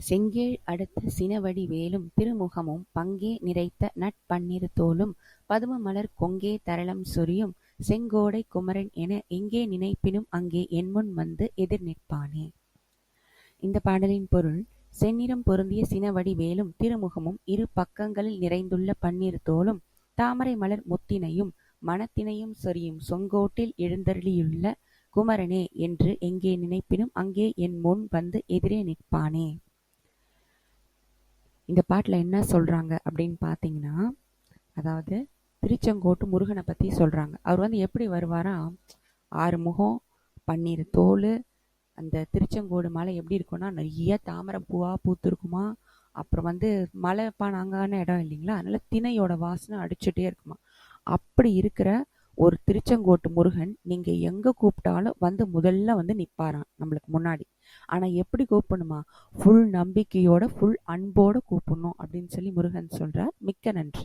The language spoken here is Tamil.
செங்கேழ் அடுத்த சினவடி வேலும் திருமுகமும் பங்கே நிறைத்த நட்பன்னிரு பதும பதுமமலர் கொங்கே தரளம் சொரியும் செங்கோடை குமரன் என எங்கே நினைப்பினும் அங்கே என்முன் வந்து எதிர் நிற்பானே. இந்த பாடலின் பொருள் செந்நிறம் பொருந்திய சினவடி வேலும் திருமுகமும் இரு பக்கங்களில் நிறைந்துள்ள பன்னிரு தோலும் தாமரை மலர் முத்தினையும் மனத்தினையும் சொரியும் சொங்கோட்டில் எழுந்தருளியுள்ள குமரனே என்று எங்கே நினைப்பினும் அங்கே என் முன் வந்து எதிரே நிற்பானே. இந்த பாட்டில் என்ன சொல்கிறாங்க அப்படின்னு பார்த்தீங்கன்னா அதாவது திருச்செங்கோட்டு முருகனை பற்றி சொல்கிறாங்க அவர் வந்து எப்படி வருவாரா? ஆறு முகம் பன்னீர் தோல் அந்த திருச்செங்கோடு மலை எப்படி இருக்கும்னா நிறைய தாமரை பூவாக பூத்துருக்குமா? அப்புறம் வந்து மலை பானாங்கான இடம் இல்லைங்களா? அதனால் திணையோட வாசனை அடிச்சுட்டே இருக்குமா? அப்படி இருக்கிற ஒரு திருச்செங்கோட்டு முருகன் நீங்க எங்க கூப்பிட்டாலும் வந்து முதல்ல வந்து நிப்பாராம் நம்மளுக்கு முன்னாடி. ஆனா எப்படி கூப்பிடணுமா? ஃபுல் நம்பிக்கையோட ஃபுல் அன்போட கூப்பிடணும் அப்படின்னு சொல்லி முருகன் சொல்றார். மிக்க நன்றி.